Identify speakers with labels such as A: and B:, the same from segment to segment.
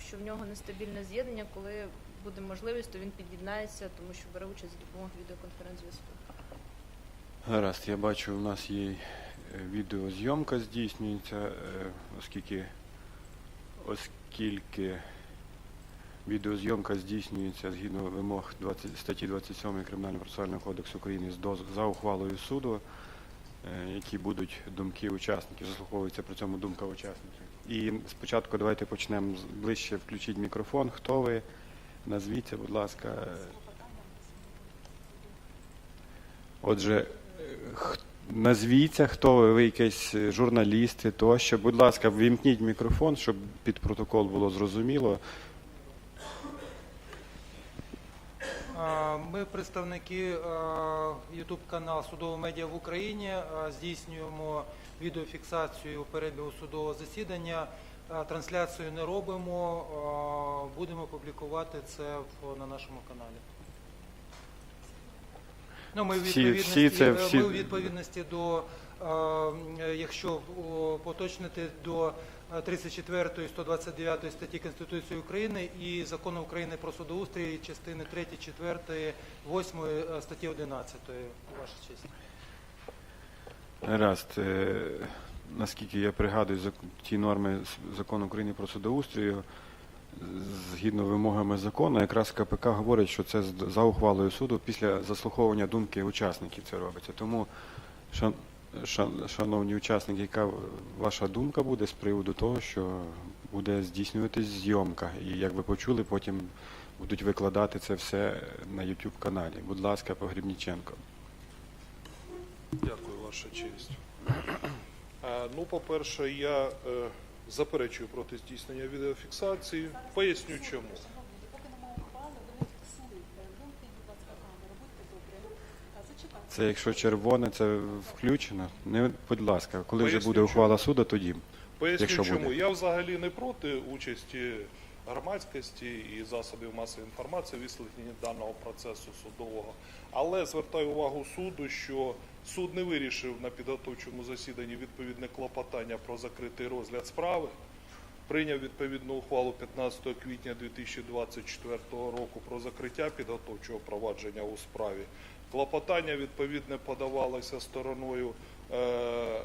A: що в нього нестабільне з'єднання. Коли буде можливість, то він під'єднається, тому що бере участь за допомогою відеоконференц-зв'язку.
B: Гаразд, я бачу, у нас є е, відеозйомка здійснюється, е, оскільки, оскільки відеозйомка здійснюється згідно вимог 20, статті 27 Кримінального процесуального кодексу України за ухвалою суду, е, які будуть думки учасників, заслуховується при цьому думка учасників. І спочатку давайте почнемо ближче включіть мікрофон. Хто ви? Назвіться, будь ласка. Отже, х- назвіться, хто ви, ви якісь журналісти, тощо. Будь ласка, ввімкніть мікрофон, щоб під протокол було зрозуміло.
C: А, Ми представники YouTube канал Судове медіа в Україні. Здійснюємо відеофіксацію перебігу судового засідання. Трансляцію не робимо. Будемо публікувати це на нашому каналі. Ну, ми у
B: Всі-
C: відповідності, е, ми у відповідності до, якщо поточнити до е, 34 129 статті Конституції України і Закону України про судоустрій, частини 3, 4, 8 е, статті 11, ваша честь.
B: Гаразд. е, Наскільки я пригадую ті норми закону України про судоустрію, згідно вимогами закону, якраз КПК говорить, що це за ухвалою суду після заслуховування думки учасників це робиться. Тому, шан- шановні учасники, яка ваша думка буде з приводу того, що буде здійснюватись зйомка? І як ви почули, потім будуть викладати це все на YouTube каналі. Будь ласка, Погрібніченко.
D: Дякую, ваша честь. Е, Ну, по-перше, я е, заперечую проти здійснення відеофіксації. Поясню чому.
E: Шановні, поки немає ухвали, ви не фіксуєте. Вимкніть, будь ласка, камеру, будьте добрі. А, Зачекайте.
B: Це якщо червоне, це включено. Не, будь ласка, коли вже
D: Поясню,
B: буде
D: чому.
B: ухвала суду, тоді.
D: Поясню
B: Якщо
D: чому.
B: буде.
D: Я взагалі не проти участі громадськості і засобів масової інформації в висвітленні даного процесу судового. Але звертаю увагу суду, що суд не вирішив на підготовчому засіданні відповідне клопотання про закритий розгляд справи. Прийняв відповідну ухвалу 15 квітня 2024 року про закриття підготовчого провадження у справі. Клопотання відповідне подавалося стороною е, е,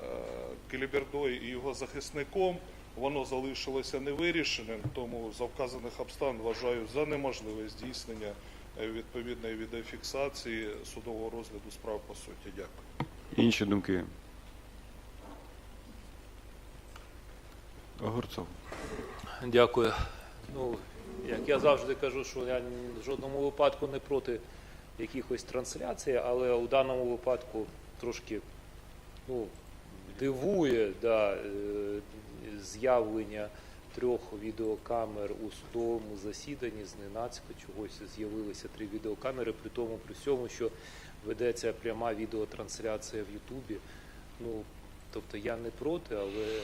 D: Келібердой і його захисником. Воно залишилося невирішеним, тому за вказаних обставин вважаю за неможливе здійснення е, відповідної відеофіксації судового розгляду справ по суті. Дякую.
B: Інші думки. Огурцов.
F: Дякую. Ну, як я завжди кажу, що я в жодному випадку не проти якихось трансляцій, але у даному випадку трошки ну, дивує да, е, з'явлення трьох відеокамер у судовому засіданні зненацька чогось з'явилися три відеокамери, при тому при всьому, що ведеться пряма відеотрансляція в Ютубі. Ну, тобто я не проти, але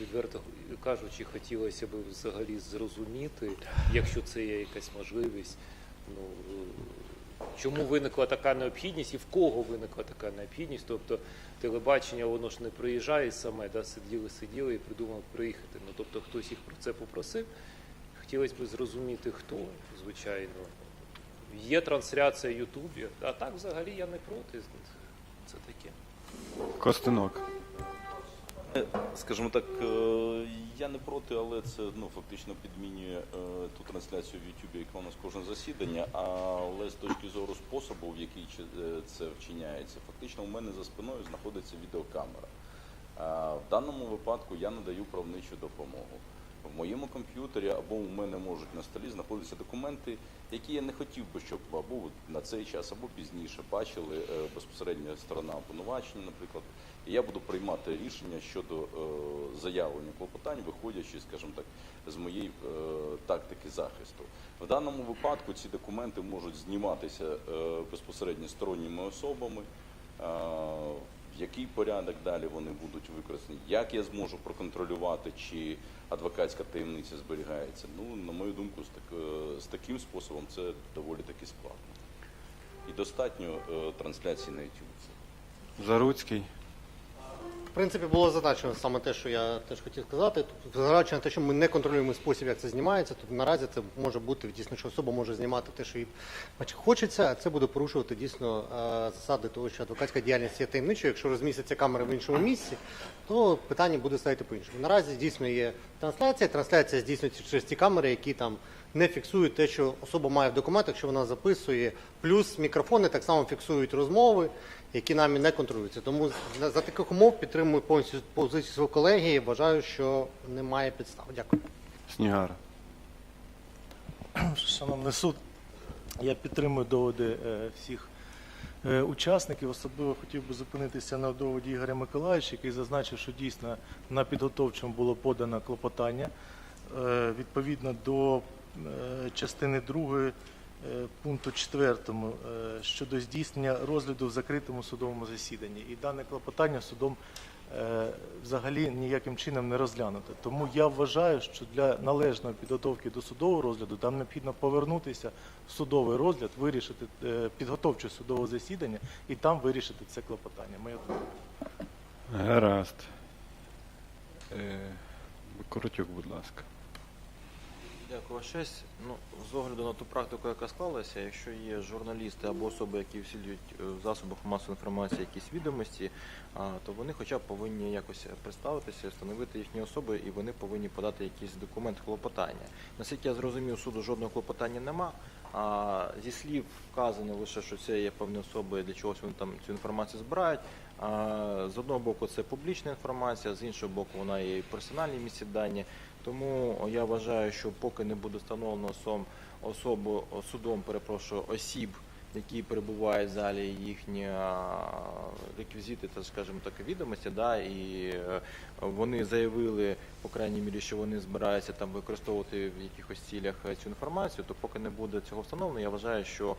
F: відверто кажучи, хотілося б взагалі зрозуміти, якщо це є якась можливість, ну чому виникла така необхідність і в кого виникла така необхідність. Тобто телебачення воно ж не приїжджає саме, да, сиділи, сиділи і придумали приїхати. Ну тобто хтось їх про це попросив. Хотілося б зрозуміти, хто, звичайно. Є трансляція Ютубі, а так взагалі я не проти. Це таке.
B: Костенок.
G: Скажімо так, е, я не проти, але це ну фактично підмінює е, ту трансляцію в Ютубі, яка у нас кожне засідання. Але з точки зору способу, в який е, це вчиняється, фактично у мене за спиною знаходиться відеокамера. В даному випадку я надаю правничу допомогу. В моєму комп'ютері або у мене можуть на столі знаходитися документи, які я не хотів би, щоб або на цей час, або пізніше бачили е, безпосередньо сторона обвинувачення, наприклад. І я буду приймати рішення щодо е, заявлення клопотань, виходячи, скажімо так, з моєї е, тактики захисту. В даному випадку ці документи можуть зніматися безпосередньо сторонніми особами. Який порядок далі вони будуть використані? Як я зможу проконтролювати, чи адвокатська таємниця зберігається? Ну, на мою думку, з, так, е, з таким способом це доволі таки складно. І достатньо е, трансляції на YouTube.
B: Заруцький.
H: Принципі, було зазначено саме те, що я теж хотів сказати. Тобто, зважаючи те, що ми не контролюємо спосіб, як це знімається, то наразі це може бути дійсно, що особа може знімати те, що їй хочеться, а це буде порушувати дійсно е, засади того, що адвокатська діяльність є таємничою. Якщо розмістяться камери в іншому місці, то питання буде ставити по-іншому. Наразі дійсно є трансляція. Трансляція здійснюється через ті камери, які там не фіксують те, що особа має в документах, що вона записує. Плюс мікрофони так само фіксують розмови, які нами не контролюються. Тому за, таких умов підтримую повністю позицію свого колеги і вважаю, що немає підстав. Дякую.
B: Снігар.
I: Шановний суд, я підтримую доводи е, всіх е, учасників. Особливо хотів би зупинитися на доводі Ігоря Миколаївича, який зазначив, що дійсно на підготовчому було подано клопотання е, відповідно до частини 2 пункту 4 щодо здійснення розгляду в закритому судовому засіданні. І дане клопотання судом е, взагалі ніяким чином не розглянуто. Тому я вважаю, що для належної підготовки до судового розгляду там необхідно повернутися в судовий розгляд, вирішити е, підготовче судове засідання і там вирішити це клопотання. Моя думка.
B: Гаразд. Е, Коротюк, будь ласка.
J: Дякую, честь. Ну, з огляду на ту практику, яка склалася, якщо є журналісти або особи, які висвітлюють е, в засобах масової інформації якісь відомості, то вони хоча б повинні якось представитися, встановити їхні особи, і вони повинні подати якийсь документ клопотання. Наскільки я зрозумів, суду жодного клопотання нема. А зі слів вказано лише, що це є певні особи, для чогось вони там цю інформацію збирають. З одного боку, це публічна інформація, з іншого боку, вона є і персональні місці дані. Тому я вважаю, що поки не буде встановлено осом, особу судом, перепрошую, осіб, які перебувають в залі, їхні реквізити, та скажімо так, відомості, да, і е, вони заявили, по крайній мірі, що вони збираються там використовувати в якихось цілях е, цю інформацію, то поки не буде цього встановлено, я вважаю, що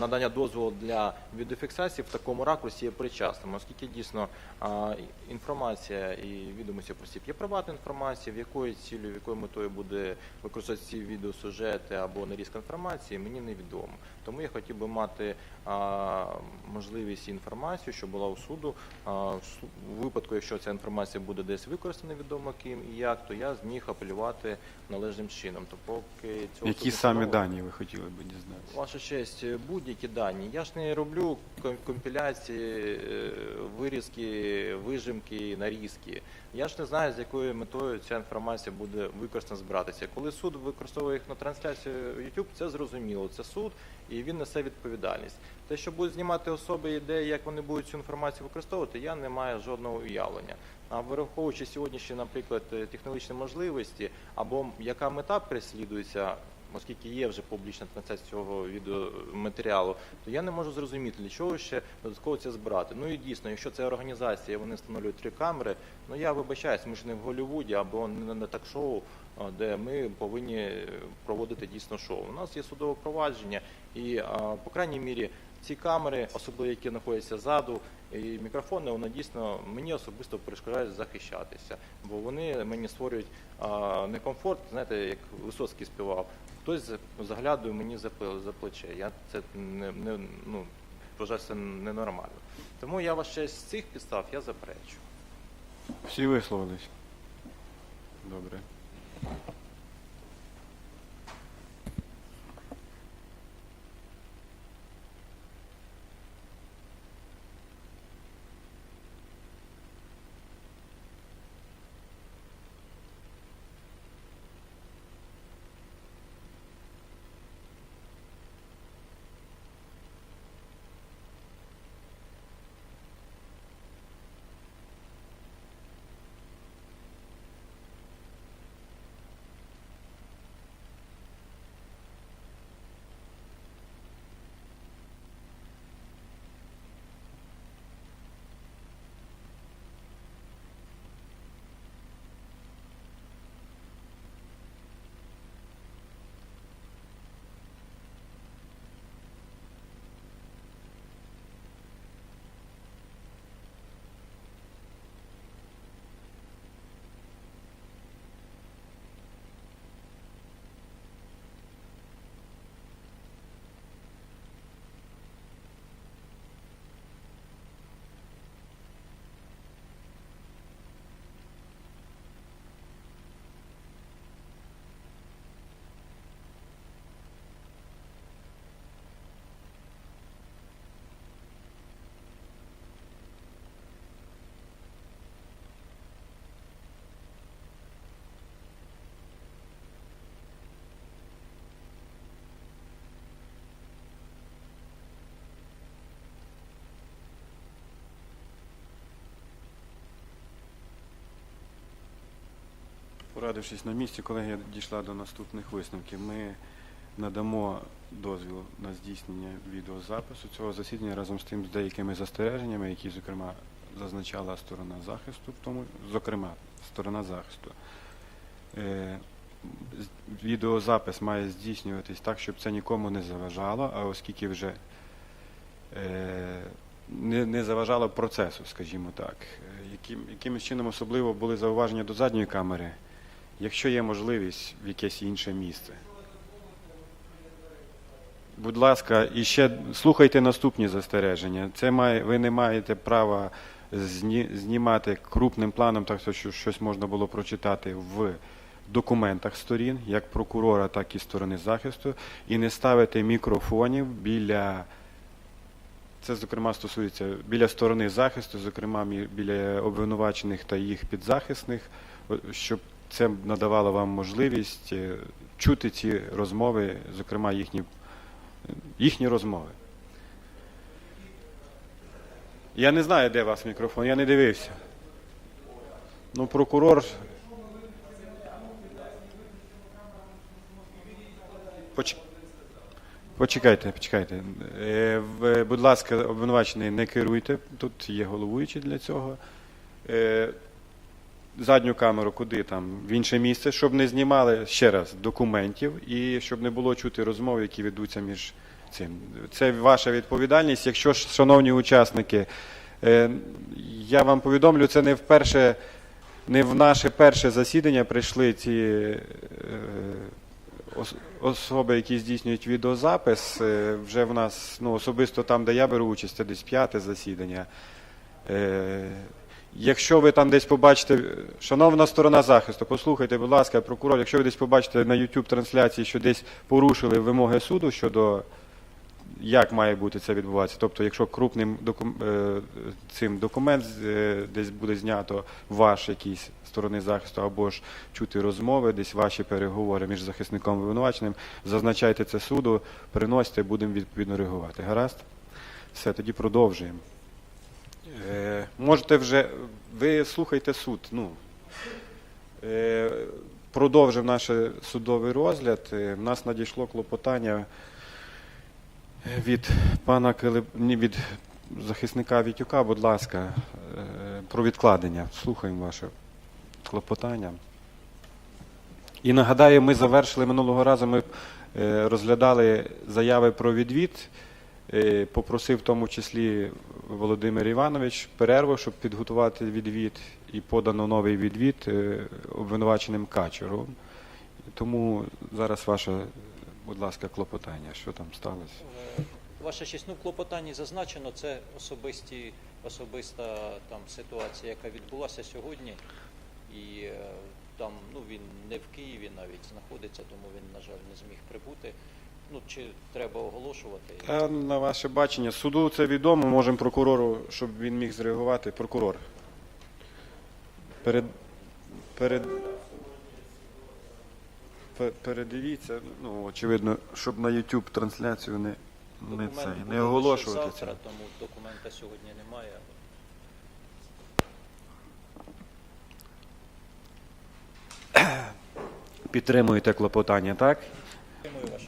J: надання дозволу для відеофіксації в такому ракурсі є причасним, оскільки дійсно інформація і відомості про осіб є приватна інформація, в якої цілі, в якою метою буде використовувати ці відеосюжети або нарізка інформації, мені невідомо. Тому я хотів би мати можливість і інформацію, що була у суду. А, в су- у випадку, якщо ця інформація буде десь використана відомо ким і як, то я зміг апелювати належним чином. То поки цього
B: Які
J: встановлено.
B: дані ви хотіли б дізнатися?
J: Ваша честь, будь-які дані. Я ж не роблю компіляції, е, вирізки, вижимки, нарізки. Я ж не знаю, з якою метою ця інформація буде використана збиратися. Коли суд використовує їх на трансляцію YouTube, це зрозуміло. Це суд і він несе відповідальність. Те, що будуть знімати особи і де, як вони будуть цю інформацію використовувати, я не маю жодного уявлення. А враховуючи сьогоднішні, наприклад, е, технологічні можливості або яка мета переслідується оскільки є вже публічна трансляція цього відеоматеріалу, то я не можу зрозуміти, для чого ще додатково це збирати. Ну і дійсно, якщо це організація, вони встановлюють три камери, ну я вибачаюсь, ми ж не в Голлівуді або не на так-шоу, де ми повинні проводити дійсно шоу. У нас є судове провадження, і по крайній мірі ці камери, особливо які знаходяться ззаду, і мікрофони, вони дійсно мені особисто перешкоджають захищатися, бо вони мені створюють некомфорт, знаєте, як Висоцький співав. Хтось за- заглядує мені за, плече. Я це не, не ну, вважаю ненормально. Тому я вас ще з цих підстав я заперечу.
B: Всі висловились? Добре. Порадившись на місці, колегія дійшла до наступних висновків. Ми надамо дозвіл на здійснення відеозапису цього засідання разом з тим з деякими застереженнями, які, зокрема, зазначала сторона захисту, в тому, зокрема, сторона захисту. Е, Відеозапис має здійснюватись так, щоб це нікому не заважало, а оскільки вже е, не, не заважало процесу, скажімо так. Е, Яким, якимось чином особливо були зауваження до задньої камери, якщо є можливість в якесь інше місце. Будь ласка, і ще слухайте наступні застереження. Це має, ви не маєте права зні, знімати крупним планом, так що щось можна було прочитати в документах сторін, як прокурора, так і сторони захисту, і не ставити мікрофонів біля. Це, зокрема, стосується біля сторони захисту, зокрема біля обвинувачених та їх підзахисних, щоб це надавало вам можливість е, чути ці розмови, зокрема їхні, їхні розмови. Я не знаю, де у вас мікрофон, я не дивився. Ну, прокурор. Поч... Почекайте, почекайте. Е, Будь ласка, обвинувачений, не керуйте. Тут є головуючий для цього. Е, Задню камеру куди там? В інше місце, щоб не знімали ще раз документів і щоб не було чути розмов, які ведуться між цим. Це ваша відповідальність. Якщо ж, шановні учасники, е, я вам повідомлю, це не вперше, не в наше перше засідання прийшли ці. е, ос- особи, які здійснюють відеозапис, е, вже в нас ну, особисто там, де я беру участь, це десь п'яте засідання. Е, Якщо ви там десь побачите, шановна сторона захисту, послухайте, будь ласка, прокурор, якщо ви десь побачите на YouTube трансляції, що десь порушили вимоги суду щодо як має бути це відбуватися. Тобто, якщо крупним докум, е, цим документ е, десь буде знято ваш якийсь сторони захисту, або ж чути розмови, десь ваші переговори між захисником і винуваченим, зазначайте це суду, приносьте, будемо відповідно реагувати. Гаразд? Все, тоді продовжуємо. Е, можете вже, ви слухайте суд. Ну, е, продовжив наш судовий розгляд. Е, в нас надійшло клопотання від пана Килип... від захисника Вітюка, будь ласка, про відкладення. Слухаємо ваше клопотання. І нагадаю, ми завершили минулого разу. Ми розглядали заяви про відвід. Е, Попросив в тому числі Володимир Іванович перерву, щоб підготувати відвід, і подано новий відвід е, обвинуваченим Качером. Тому зараз ваше, будь ласка, клопотання. Що там сталося?
K: Е, Ваша честь, ну в клопотанні зазначено, це особисті, особиста там ситуація, яка відбулася сьогодні. І там ну, він не в Києві навіть знаходиться, тому він, на жаль, не зміг прибути. Ну, чи треба оголошувати?
B: Та на ваше бачення, суду це відомо, можемо прокурору, щоб він міг зреагувати. Прокурор. Перед, перед, передивіться, ну, очевидно, щоб на YouTube трансляцію не, не, це, не оголошувати
K: завтра,
B: це.
K: тому документа сьогодні немає.
B: Підтримуєте клопотання, так?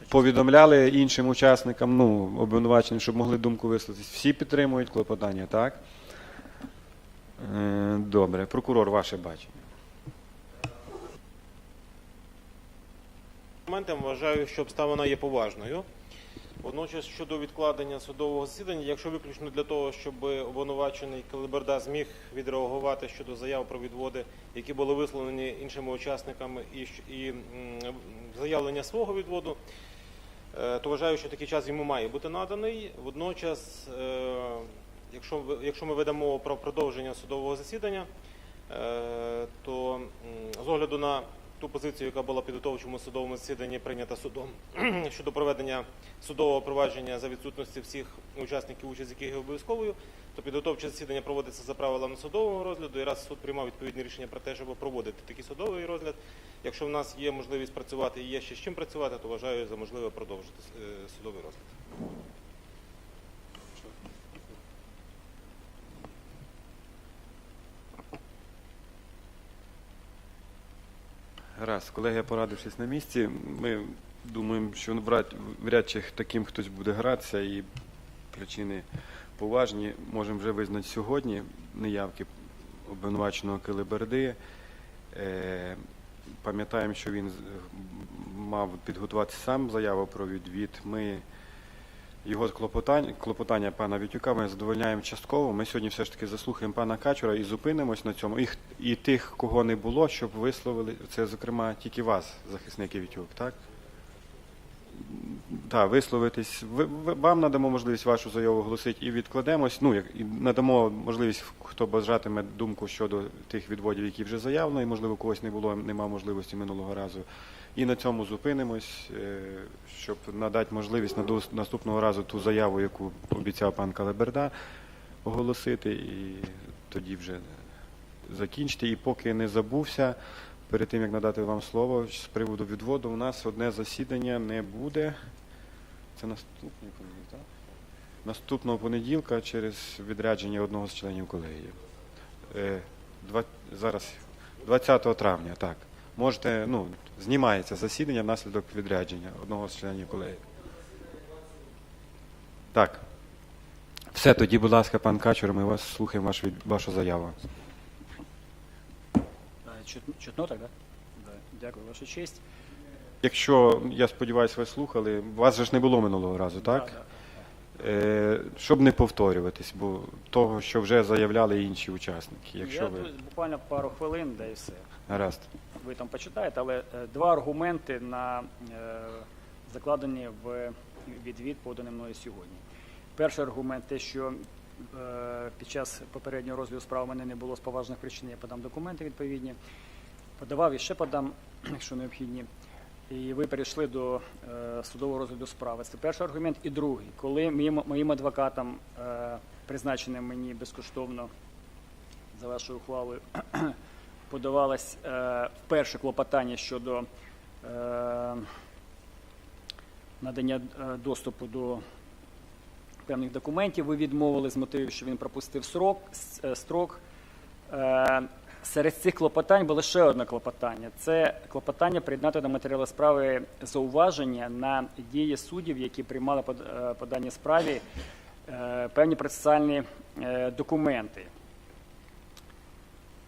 B: Повідомляли іншим учасникам, ну, обвинуваченим, щоб могли думку висловитись. Всі підтримують клопотання, так? Е, Добре. Прокурор, ваше бачення.
L: Моментом вважаю, що обставина є поважною. Водночас щодо відкладення судового засідання, якщо виключно для того, щоб обвинувачений Калиберда зміг відреагувати щодо заяв про відводи, які були висловлені іншими учасниками, і, і заявлення свого відводу, то вважаю, що такий час йому має бути наданий. Водночас, е, якщо, якщо ми ведемо про продовження судового засідання, е, то з огляду на ту позицію, яка була підготовчому судовому засіданні прийнята судом щодо проведення судового провадження за відсутності всіх учасників, участь яких є обов'язковою, то підготовче засідання проводиться за правилами судового розгляду. І раз суд приймав відповідне рішення про те, щоб проводити такий судовий розгляд. Якщо в нас є можливість працювати і є ще з чим працювати, то вважаю за можливе продовжити е, судовий розгляд.
B: Раз, колеги, порадившись на місці, ми думаємо, що вряд, чи таким хтось буде гратися, і причини поважні. Можемо вже визнати сьогодні неявки обвинуваченого Килиберди. Е, пам'ятаємо, що він мав підготувати сам заяву про відвід. Ми його клопотання, клопотання пана Вітюка ми задовольняємо частково. Ми сьогодні все ж таки заслухаємо пана Качура і зупинимось на цьому. І, і тих, кого не було, щоб висловили це, зокрема, тільки вас, захисники Вітюк, так? Так, висловитись. Ви, вам надамо можливість вашу заяву оголосити і відкладемось. Ну, як, і надамо можливість, хто бажатиме думку щодо тих відводів, які вже заявлено, і можливо когось не було, нема можливості минулого разу. І на цьому зупинимось, е, щоб надати можливість на наступного разу ту заяву, яку обіцяв пан Калеберда, оголосити, і тоді вже закінчити. І поки не забувся, перед тим як надати вам слово з приводу відводу, у нас одне засідання не буде. Це наступний понеділок, так? Наступного понеділка через відрядження одного з членів колегії. Е, зараз 20 травня, так. Можете, ну, знімається засідання внаслідок відрядження одного з членів колегії. Так. Все, тоді, будь ласка, пан Качур, ми вас слухаємо ваш, вашу заяву.
M: Чутно, чутно так, да? Да. Дякую, ваша честь.
B: Якщо, я сподіваюся, ви слухали, вас же ж не було минулого разу, так?
M: Да, да.
B: Е, щоб не повторюватись, бо того, що вже заявляли інші учасники. Якщо
M: Я
B: ви
M: тут буквально пару хвилин, да і все.
B: гаразд.
M: Ви там почитаєте, але е, два аргументи на е, закладені в відвід, поданий мною сьогодні. Перший аргумент те, що е, під час попереднього розгляду справи мене не було з поважних причин, я подам документи відповідні. Подавав і ще подам, якщо необхідні. І ви перейшли до судового розгляду справи. Це перший аргумент. І другий, коли моїм, моїм адвокатам, призначеним мені безкоштовно за вашою ухвалою, подавалось е, вперше клопотання щодо е, надання е, доступу до певних документів. Ви відмовили з мотивів, що він пропустив срок, е, строк. Е, Серед цих клопотань було ще одне клопотання. Це клопотання приєднати до матеріалу справи зауваження на дії суддів, які приймали по е, даній справі е, певні процесуальні е, документи.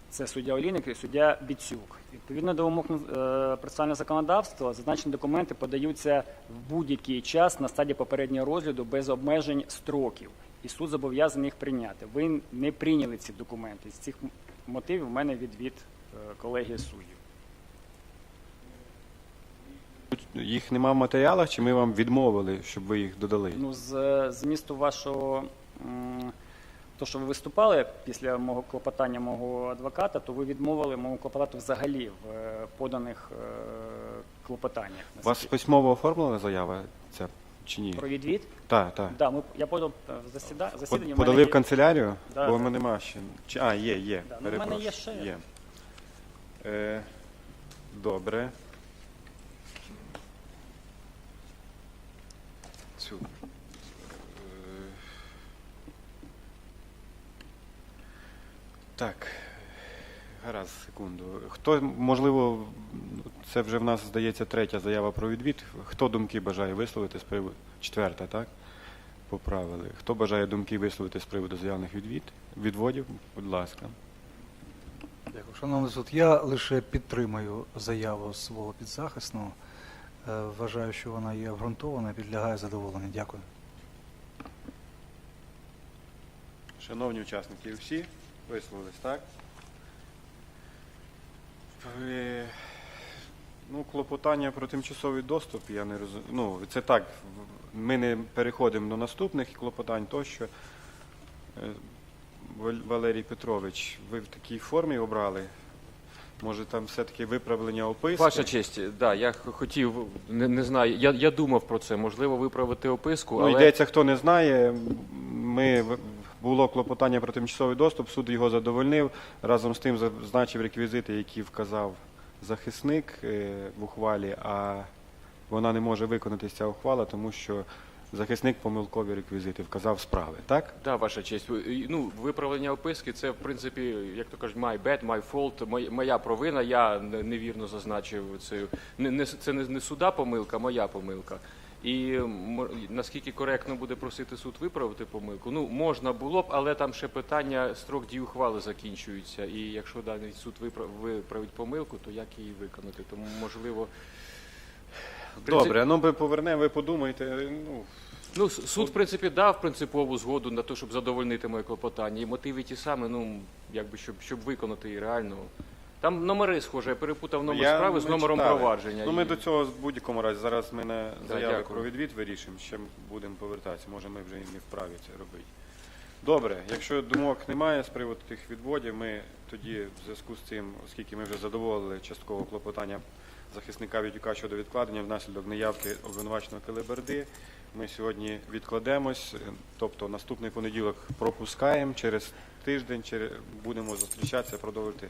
M: Це суддя Олійник і суддя Біцюк. Відповідно до вимог е, процесуального законодавства, зазначені документи подаються в будь-який час на стадії попереднього розгляду без обмежень строків, і суд зобов'язаний їх прийняти. Ви не прийняли ці документи. З цих мотивів у мене відвід е, колегії суддів.
B: Їх нема в матеріалах, чи ми вам відмовили, щоб ви їх додали?
M: Ну, з е, змісту вашого, то, що ви виступали після мого клопотання мого адвоката, то ви відмовили моєму клопотату взагалі в е, поданих е, клопотаннях.
B: У вас письмово оформлена заява ця чи ні?
M: Про відвід?
B: Так, так.
M: Да, ми, я подав е, в засіда,
B: Под-
M: в
B: Подали в канцелярію?
M: Да,
B: Бо
M: да.
B: в мене нема ще. Чи, а, є, є.
M: Да, ну, в мене
B: Перепрошую.
M: є ще.
B: Е, добре. Цю. Так. Гаразд, секунду. Хто, можливо, це вже в нас здається третя заява про відвід. Хто думки бажає висловити з приводу четверта, так? Поправили. Хто бажає думки висловити з приводу заявних відвід? Відводів, будь ласка.
N: Дякую. Шановний суд, я лише підтримую заяву свого підзахисного. Е, Вважаю, що вона є обґрунтована, підлягає задоволенню. Дякую.
B: Шановні учасники, всі висловились, так? Ну, клопотання про тимчасовий доступ, я не розумію. Ну, це так, ми не переходимо до наступних клопотань тощо. Е, Валерій Петрович, ви в такій формі обрали? Може, там все-таки виправлення описки?
O: Ваша честь, да, я хотів, не, не знаю, я, я думав про це, можливо, виправити описку,
B: Ну, йдеться, хто не знає, ми було клопотання про тимчасовий доступ, суд його задовольнив. Разом з тим зазначив реквізити, які вказав захисник е, в ухвалі, а вона не може виконатися ця ухвала, тому що захисник помилкові реквізити, вказав справи, так?
O: Да, ваша честь. Ну, виправлення описки це, в принципі, як то кажуть, my bad, my fault, моя, провина, я невірно зазначив не, це не, не суда помилка, моя помилка. І наскільки коректно буде просити суд виправити помилку? Ну, можна було б, але там ще питання, строк дії ухвали закінчується. І якщо даний суд виправ- виправить помилку, то як її виконати? Тому, можливо.
B: Добре, ну ми повернемо, ви подумайте. Ну,
O: Ну, суд, в принципі, дав принципову згоду на те, щоб задовольнити моє клопотання. І мотиви ті самі, ну, якби, щоб, щоб виконати її реально. Там номери схожі, я перепутав номер
B: я-
O: справи з номером
B: читали.
O: провадження.
B: Ну, ми
O: І-
B: до цього в будь-якому разі. Зараз ми на
O: Да,
B: заяви
O: дякую.
B: про відвід вирішимо, ще будемо повертатися. Може, ми вже і не вправі це робити. Добре, якщо думок немає з приводу тих відводів, ми тоді в зв'язку з цим, оскільки ми вже задоволили частково клопотання захисника Вітюка щодо відкладення внаслідок неявки обвинуваченого Келеберди, ми сьогодні відкладемось, е, тобто наступний понеділок пропускаємо, через тиждень через, будемо зустрічатися, продовжити